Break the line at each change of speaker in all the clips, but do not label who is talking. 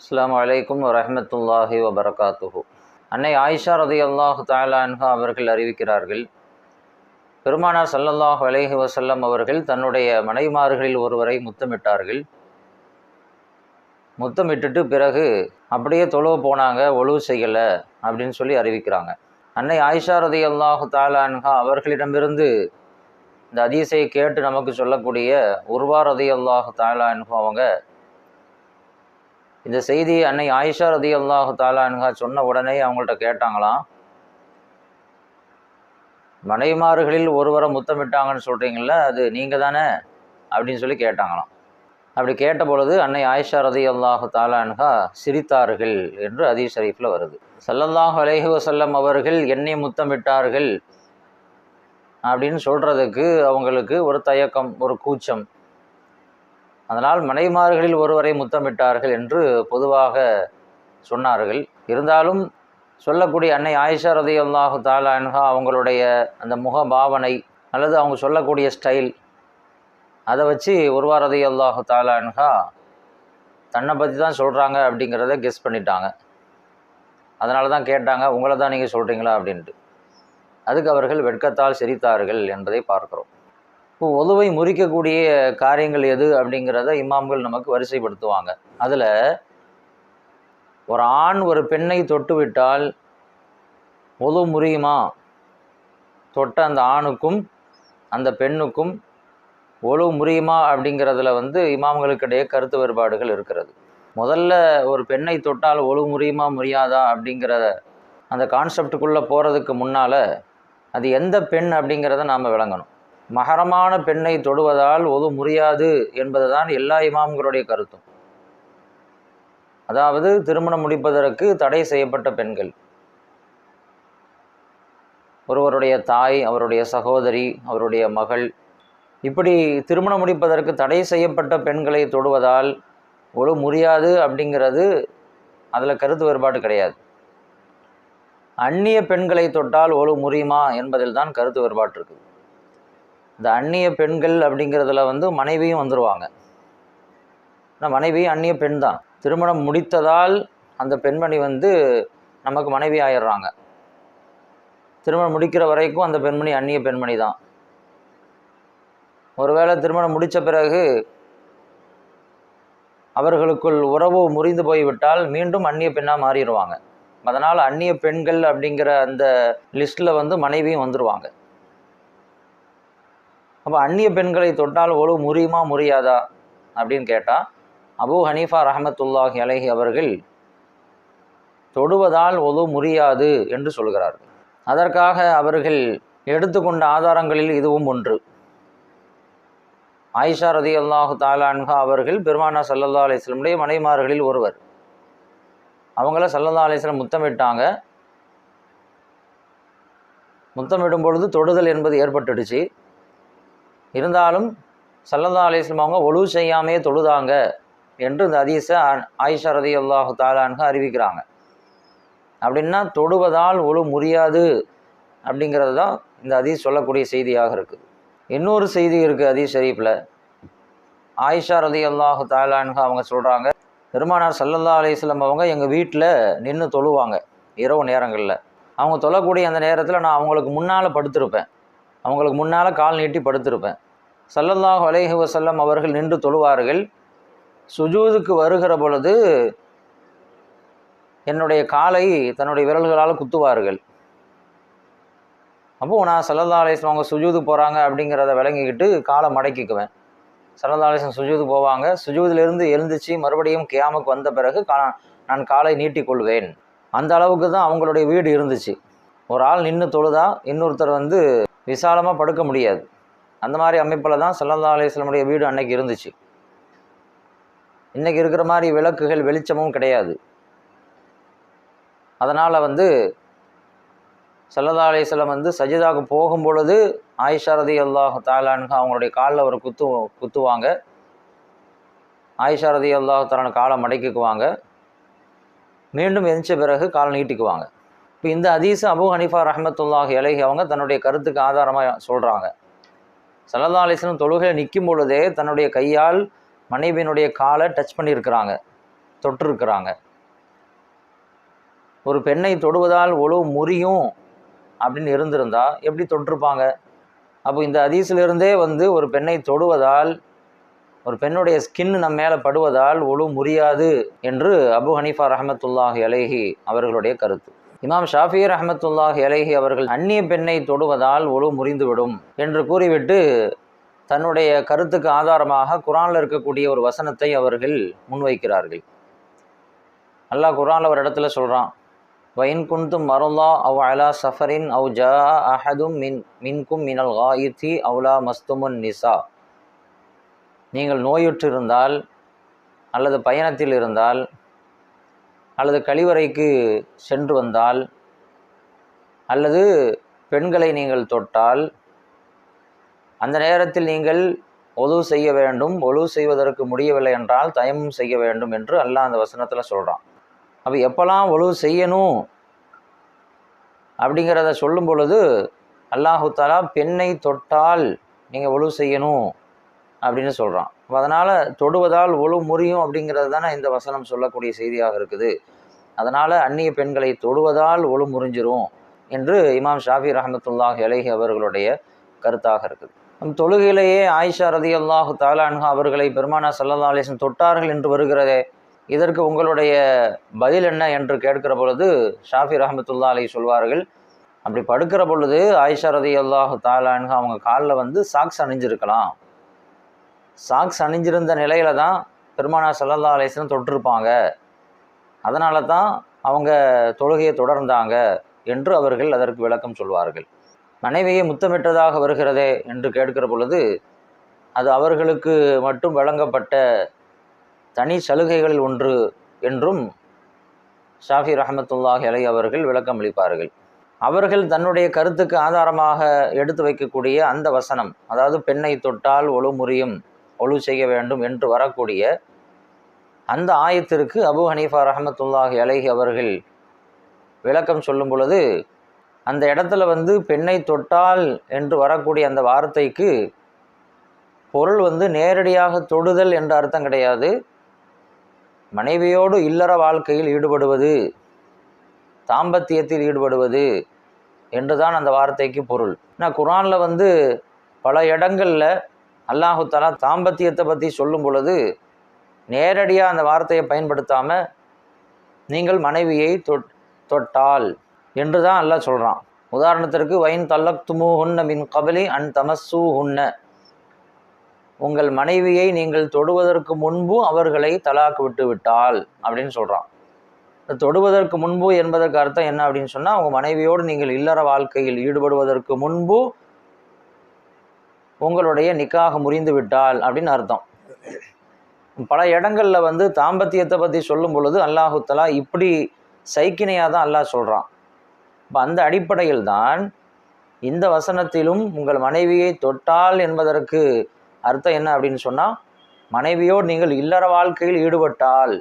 அஸ்லாம் அலைக்கும் வரமத்துல்லாஹி வபரகாத்துஹு. அன்னை ஆயிஷா ரதி அல்லாஹு தாலான்ஹா அவர்கள் அறிவிக்கிறார்கள் பெருமானார் சல்லல்லாஹ் அலைஹி வசல்லம் அவர்கள் தன்னுடைய மனைமார்களில் ஒருவரை முத்தமிட்டார்கள். முத்தமிட்டுட்டு பிறகு அப்படியே தொழுவ போனாங்க ஒழுவு செய்யலை அப்படின்னு சொல்லி அறிவிக்கிறாங்க. அன்னை ஆயிஷா ரதி அல்லாஹு தாலான்ஹா அவர்களிடமிருந்து இந்த அதிசையை கேட்டு நமக்கு சொல்லக்கூடிய உருவா ரதி அல்லாஹு தாலான்ஹா அவங்க இந்த செய்தி அன்னை ஆயிஷா ரதி அல்லாஹு தாலான்கா சொன்ன உடனே அவங்கள்ட்ட கேட்டாங்களாம். மனைமார்களில் ஒருவரை முத்தமிட்டாங்கன்னு சொல்கிறீங்கள அது நீங்கள் தானே? அப்படின்னு சொல்லி கேட்டாங்களாம். அப்படி கேட்ட பொழுது அன்னை ஆயிஷா ரதி அல்லாஹு தாலான்ஹா சிரித்தார்கள் என்று அதீஸ் ஷரீஃபில் வருது. சல்லல்லாஹ் அலைஹி வசல்லம் அவர்கள் என்னை முத்தமிட்டார்கள் அப்படின்னு சொல்கிறதுக்கு அவங்களுக்கு ஒரு தயக்கம் ஒரு கூச்சம். அதனால் மனைவிமார்களில் ஒருவரை முத்தமிட்டார்கள் என்று பொதுவாக சொன்னார்கள். இருந்தாலும் சொல்லக்கூடிய அன்னை ஆயிஷா ரதி அல்லாஹு தாலான்ஹா அவங்களுடைய அந்த முக பாவனை அல்லது அவங்க சொல்லக்கூடிய ஸ்டைல் அதை வச்சு உருவா ரதி அல்லாஹு தாலான்ஹா தன்னை பற்றி தான் சொல்கிறாங்க அப்படிங்கிறத கெஸ் பண்ணிட்டாங்க. அதனால தான் கேட்டாங்க உங்களை தான் நீங்கள் சொல்கிறீங்களா அப்படின்ட்டு. அதுக்கு அவர்கள் வெட்கத்தால் சிரித்தார்கள் என்பதை பார்க்குறோம். இப்போ ஒலுவை முறிக்கக்கூடிய காரியங்கள் எது அப்படிங்கிறத இமாம்கள் நமக்கு வரிசைப்படுத்துவாங்க. அதில் ஒரு ஆண் ஒரு பெண்ணை தொட்டுவிட்டால் விட்டால் முறியுமா? தொட்ட அந்த ஆணுக்கும் அந்த பெண்ணுக்கும் ஒழு முறியுமா அப்படிங்கிறதுல வந்து இமாம்களுக்கிடையே கருத்து வேறுபாடுகள் இருக்கிறது. முதல்ல ஒரு பெண்ணை தொட்டால் ஒழு முறியுமா முறியாதா அப்படிங்கிற அந்த கான்செப்டுக்குள்ளே போகிறதுக்கு முன்னால் அது எந்த பெண் அப்படிங்கிறத நாம் விளங்கணும். மகரமான பெண்ணை தொடுவதால் ஒது முடியாது என்பது தான் எல்லா இமாம்களுடைய கருத்தும். அதாவது திருமணம் முடிப்பதற்கு தடை செய்யப்பட்ட பெண்கள். ஒருவருடைய தாய் அவருடைய சகோதரி அவருடைய மகள் இப்படி திருமணம் முடிப்பதற்கு தடை செய்யப்பட்ட பெண்களை தொடுவதால் ஒழு முடியாது அப்படிங்கிறது அதில் கருத்து வேறுபாடு கிடையாது. அந்நிய பெண்களை தொட்டால் ஒழு முறியுமா என்பதில் தான் கருத்து வேறுபாடு இருக்குது. இந்த அந்நிய பெண்கள் அப்படிங்கிறதுல வந்து மனைவியும் வந்துடுவாங்க ஆனால் மனைவி அந்நிய பெண் தான். திருமணம் முடித்ததால் அந்த பெண்மணி வந்து நமக்கு மனைவி ஆயிடுறாங்க. திருமணம் முடிக்கிற வரைக்கும் அந்த பெண்மணி அந்நிய பெண்மணி தான். ஒருவேளை திருமணம் முடித்த பிறகு அவர்களுக்குள் உறவு முறிந்து போய்விட்டால் மீண்டும் அந்நிய பெண்ணாக மாறிடுவாங்க. அதனால் அந்நிய பெண்கள் அப்படிங்கிற அந்த லிஸ்ட்டில் வந்து மனைவியும் வந்துடுவாங்க அப்போ அந்நிய பெண்களை தொட்டால் ஒழு முறியுமா முறியாதா? அப்படின்னு கேட்டால் அபு ஹனீஃபா ரஹமத்துல்லாஹி அலஹி அவர்கள் தொடுவதால் ஒழு முறியாது என்று சொல்கிறார்கள். அதற்காக அவர்கள் எடுத்துக்கொண்ட ஆதாரங்களில் இதுவும் ஒன்று. ஆயிஷா ரதி அல்லாஹு தாலான்ஹா அவர்கள் பெருமானா சல்லல்லா அலிஸ்லமுடைய மனைமார்களில் ஒருவர். அவங்கள சல்லல்லா அலிஸ்லம் முத்தமிட்டாங்க. முத்தமிடும் பொழுது தொடுதல் என்பது ஏற்பட்டுடுச்சு. இருந்தாலும் சல்லல்லா அலிஸ்லாம் அவங்க ஒழு செய்யாமே தொழுதாங்க என்று இந்த அதீஸை ஆயிஷா ரதி அல்லாஹு தாலான்ஹா அறிவிக்கிறாங்க. அப்படின்னா தொடுவதால் ஒழு முடியாது அப்படிங்கிறது தான் இந்த அதீஸ் சொல்லக்கூடிய செய்தியாக இருக்குது. இன்னொரு செய்தி இருக்குது அதீஸ் ஷரீஃபில். ஆயிஷா ரதி அல்லாஹு தாலான்ஹா அவங்க சொல்கிறாங்க பெருமானார் சல்லல்லா அலிஸ்லம் அவங்க எங்கள் வீட்டில் நின்று தொழுவாங்க இரவு நேரங்களில். அவங்க தொழக்கூடிய அந்த நேரத்தில் நான் அவங்களுக்கு முன்னால் படுத்திருப்பேன். அவங்களுக்கு முன்னால் கால் நீட்டி படுத்திருப்பேன். சல்லல்லாஹ் அலைஹி வசல்லம் அவர்கள் நின்று தொழுவார்கள். சுஜூதுக்கு வருகிற பொழுது என்னுடைய காலை தன்னுடைய விரல்களால் குத்துவார்கள். அப்போது நான் சல்லல்லா அலிஸ்லாம் அவங்க சுஜூது போகிறாங்க அப்படிங்கிறத விளங்கிக்கிட்டு காலை மடக்கிக்குவேன். சல்லல்லா அலிஸ்லாம் சுஜூது போவாங்க. சுஜூதிலிருந்து எழுந்துச்சு மறுபடியும் கியாமுக்கு வந்த பிறகு கா நான் காலை நீட்டிக்கொள்வேன் அந்த அளவுக்கு தான் அவங்களுடைய வீடு இருந்துச்சு. ஒரு ஆள் நின்று தொழுதா இன்னொருத்தர் வந்து விசாலமாக படுக்க முடியாது. அந்த மாதிரி அமைப்பில் தான் சல்லல்லா அலிஸ்லமுடைய வீடு அன்னைக்கு இருந்துச்சு. இன்றைக்கி இருக்கிற மாதிரி விளக்குகள் வெளிச்சமும் கிடையாது. அதனால் வந்து சல்லதா அலிஸ்லம் வந்து சஜிதாவுக்கு போகும் பொழுது ஆயிஷாரதி அல்லாஹ் தாலானுக்கு அவங்களுடைய காலில் ஒரு குத்து குத்துவாங்க. ஆயிஷாரதி அல்லாஹ் தாலான காலை மடக்கிக்குவாங்க. மீண்டும் எரிச்ச பிறகு காலை நீட்டிக்குவாங்க. இப்போ இந்த அதீஸ் அபு ஹனிஃபா ரஹமத்துல்லாஹி அலஹி அவங்க தன்னுடைய கருத்துக்கு ஆதாரமாக சொல்கிறாங்க சல்லல்லா அலிஸ்லம் தொழுகையில் நிற்கும் பொழுதே தன்னுடைய கையால் மனைவியினுடைய காலை டச் பண்ணியிருக்கிறாங்க தொட்டிருக்கிறாங்க. ஒரு பெண்ணை தொடுவதால் ஒழு முறியும் அப்படின்னு இருந்திருந்தா எப்படி தொட்டிருப்பாங்க? அப்போ இந்த ஹதீஸிலிருந்தே வந்து ஒரு பெண்ணை தொடுவதால் ஒரு பெண்ணுடைய ஸ்கின் நம்ம மேலே படுவதால் ஒழு முறியாது என்று அபு ஹனீஃபா ரஹமத்துல்லாஹி அலேஹி அவர்களுடைய கருத்து. இமாம் ஷாஃபி ரஹமத்துல்லாஹ் அலைஹி அவர்கள் அந்நிய பெண்ணை தொடுவதால் ஒழு முறிந்துவிடும் என்று கூறிவிட்டு தன்னுடைய கருத்துக்கு ஆதாரமாக குரானில் இருக்கக்கூடிய ஒரு வசனத்தை அவர்கள் முன்வைக்கிறார்கள். அல்லாஹ் குரானில் ஒரு இடத்துல சொல்கிறான் வைன் குந்தும் மருளா அவ் அலா சஃபரின் அவ் ஜா அஹதும் மின் மின்கும் மினல் ஹாயித்தி அவுலா மஸ்துமுன் நிசா. நீங்கள் நோயுற்றிருந்தால் அல்லது பயணத்தில் இருந்தால் அல்லது கழிவறைக்கு சென்று வந்தால் அல்லது பெண்களை நீங்கள் தொட்டால் அந்த நேரத்தில் நீங்கள் ஒது செய்ய வேண்டும். ஒழு செய்வதற்கு முடியவில்லை என்றால் தயமும் செய்ய வேண்டும் என்று அல்லாஹ் அந்த வசனத்தில் சொல்கிறான் அப்போ எப்போல்லாம் ஒழு செய்யணும் அப்படிங்கிறத சொல்லும் பொழுது அல்லாஹு தாலா பெண்ணை தொட்டால் நீங்கள் ஒழு செய்யணும் அப்படின்னு சொல்கிறான் அதனால் தொடுவதால் ஒழு முறியும் அப்படிங்கிறது தானே இந்த வசனம் சொல்லக்கூடிய செய்தியாக இருக்குது. அதனால் அந்நிய பெண்களை தொடுவதால் ஒழு முறிஞ்சிரும் என்று இமாம் ஷாஃபி ரஹமத்துல்லாஹ் இலகி அவர்களுடைய கருத்தாக இருக்குது. நம் தொழுகையிலேயே ஆயிஷா ரதி அல்லாஹு தாலான்ஹா அவர்களை பெருமானா சல்லா அலிஸ்லம் தொட்டார்கள் என்று வருகிறதே இதற்கு உங்களுடைய பதில் என்ன என்று கேட்கிற பொழுது ஷாஃபி ரஹமத்துல்லா அலி சொல்வார்கள் அப்படி படுக்கிற பொழுது ஆயிஷா ரதி அல்லாஹு தாலான்ஹா அவங்க காலில் வந்து சாக்ஸ் அணிஞ்சிருக்கலாம். சாக்ஸ் அணிஞ்சிருந்த நிலையில தான் பெருமானா சல்லல்லா அலிஸ்லம் தொட்டிருப்பாங்க. அதனால தான் அவங்க தொழுகையை தொடர்ந்தாங்க என்று அவர்கள் அதற்கு விளக்கம் சொல்வார்கள். மனைவியை முத்தமிட்டதாக வருகிறதே என்று கேட்கிற பொழுது அது அவர்களுக்கு மட்டும் வழங்கப்பட்ட தனி சலுகைகளில் ஒன்று என்றும் ஷாஃபி ரஹமத்துல்லாஹி அலை அவர்கள் விளக்கம் அளிப்பார்கள். அவர்கள் தன்னுடைய கருத்துக்கு ஆதாரமாக எடுத்து வைக்கக்கூடிய அந்த வசனம் அதாவது பெண்ணை தொட்டால் ஒழு முறியும் ஒழு செய்ய வேண்டும் என்று வரக்கூடிய அந்த ஆயத்திற்கு அபு ஹனீஃபா ரஹமத்துல்லாஹி அலைஹி அவர்கள் விளக்கம் சொல்லும் பொழுது அந்த இடத்துல வந்து பெண்ணை தொட்டால் என்று வரக்கூடிய அந்த வார்த்தைக்கு பொருள் வந்து நேரடியாக தொடுதல் என்ற அர்த்தம் கிடையாது. மனைவியோடு இல்லற வாழ்க்கையில் ஈடுபடுவது தாம்பத்தியத்தில் ஈடுபடுவது என்றுதான் அந்த வார்த்தைக்கு பொருள். ஆனால் குரானில் வந்து பல இடங்களில் அல்லாஹுத்தாலா தாம்பத்தியத்தை பற்றி சொல்லும் பொழுது நேரடியாக அந்த வார்த்தையை பயன்படுத்தாமல் நீங்கள் மனைவியை தொட் தொட்டால் என்று தான் அல்லாஹ் சொல்கிறான் உதாரணத்திற்கு வைன் தல்லக் துமு ஹுன்ன மின் கபலி அன் தமசு ஹுன்ன உங்கள் மனைவியை நீங்கள் தொடுவதற்கு முன்பு அவர்களை தலாக்கு விட்டு விட்டால் அப்படின்னு சொல்கிறான் தொடுவதற்கு முன்பு என்பதற்கு அர்த்தம் என்ன அப்படின்னு சொன்னால் உங்கள் மனைவியோடு நீங்கள் இல்லற வாழ்க்கையில் ஈடுபடுவதற்கு முன்பு உங்களுடைய நிக்காக முறிந்து விட்டால் அப்படின்னு அர்த்தம். பல இடங்களில் வந்து தாம்பத்தியத்தை பற்றி சொல்லும் பொழுது அல்லாஹுத்தலா இப்படி சைக்கினையாக தான் அல்லாஹ் சொல்கிறான் இப்போ அந்த அடிப்படையில் தான் இந்த வசனத்திலும் உங்கள் மனைவியை தொட்டால் என்பதற்கு அர்த்தம் என்ன அப்படின்னு சொன்னால் மனைவியோடு நீங்கள் இல்லற வாழ்க்கையில் ஈடுபட்டால்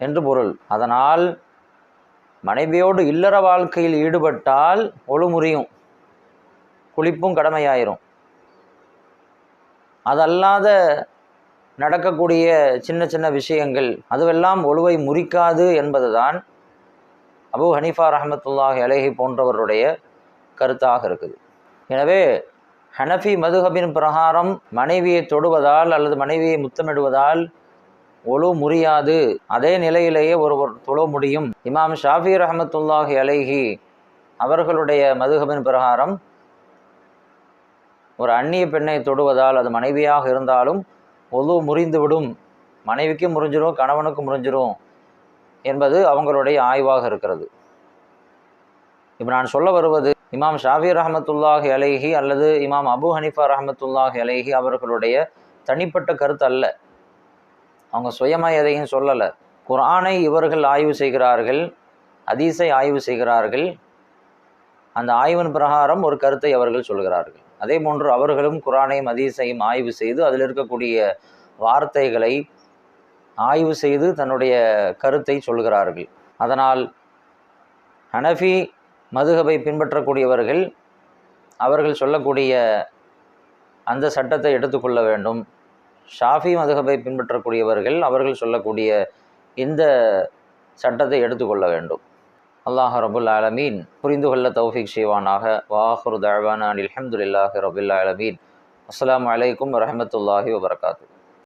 என்று பொருள். அதனால் மனைவியோடு இல்லற வாழ்க்கையில் ஈடுபட்டால் ஒழுமுறியும். குளிப்பும் கடமையாயிரும். அதல்லாத நடக்கக்கூடிய சின்ன சின்ன விஷயங்கள் அதுவெல்லாம் ஒழுவை முறிக்காது என்பதுதான் அபு ஹனீஃபா ரஹமத்துல்லாஹ் அலேஹி போன்றவருடைய கருத்தாக இருக்குது. எனவே ஹனஃபி மதுஹபின் பிரகாரம் மனைவியை தொடுவதால் அல்லது மனைவியை முத்தமிடுவதால் ஒழு முறியாது. அதே நிலையிலேயே ஒருவர் தொழ முடியும். இமாம் ஷாஃபி ரஹமத்துல்லாஹி அலைஹி அவர்களுடைய மதுகபின் பிரகாரம் ஒரு அந்நிய பெண்ணை தொடுவதால் அது மனைவியாக இருந்தாலும் ஒது முறிந்துவிடும். மனைவிக்கும் முறிஞ்சிரும் கணவனுக்கும் முறிஞ்சிரும் என்பது அவங்களுடைய ஆய்வாக இருக்கிறது. இப்போ நான் சொல்ல வருவது இமாம் ஷாஃபி ரஹமத்துல்லாஹி அலைஹி அல்லது இமாம் அபு ஹனிஃபா ரஹமத்துல்லாஹி அலைஹி அவர்களுடைய தனிப்பட்ட கருத்து அல்ல. அவங்க சுயமாக எதையும் சொல்லலை. குரானை இவர்கள் ஆய்வு செய்கிறார்கள் அதீசை ஆய்வு செய்கிறார்கள். அந்த ஆய்வின் பிரகாரம் ஒரு கருத்தை அவர்கள் சொல்கிறார்கள். அதே போன்று அவர்களும் குரானையும் அதிசையும் ஆய்வு செய்து அதில் இருக்கக்கூடிய வார்த்தைகளை ஆய்வு செய்து தன்னுடைய கருத்தை சொல்கிறார்கள். அதனால் ஹனஃபி மதுகபை பின்பற்றக்கூடியவர்கள் அவர்கள் சொல்லக்கூடிய அந்த சட்டத்தை எடுத்துக்கொள்ள வேண்டும். ஷாஃபி மதுகபை பின்பற்றக்கூடியவர்கள் அவர்கள் சொல்லக்கூடிய இந்த சட்டத்தை எடுத்துக்கொள்ள வேண்டும். அல்லாஹ் ரபுல் ஆலமீன் புரிந்து கொள்ள தௌஃபிக் செய்வானாக வாஹுரு தழ்வான அலமதுல்லாஹி ரபுல் ஆலமீன் அஸ்லாம் வலைக்கம் வரமத்துல்லாஹி வபரகாத்து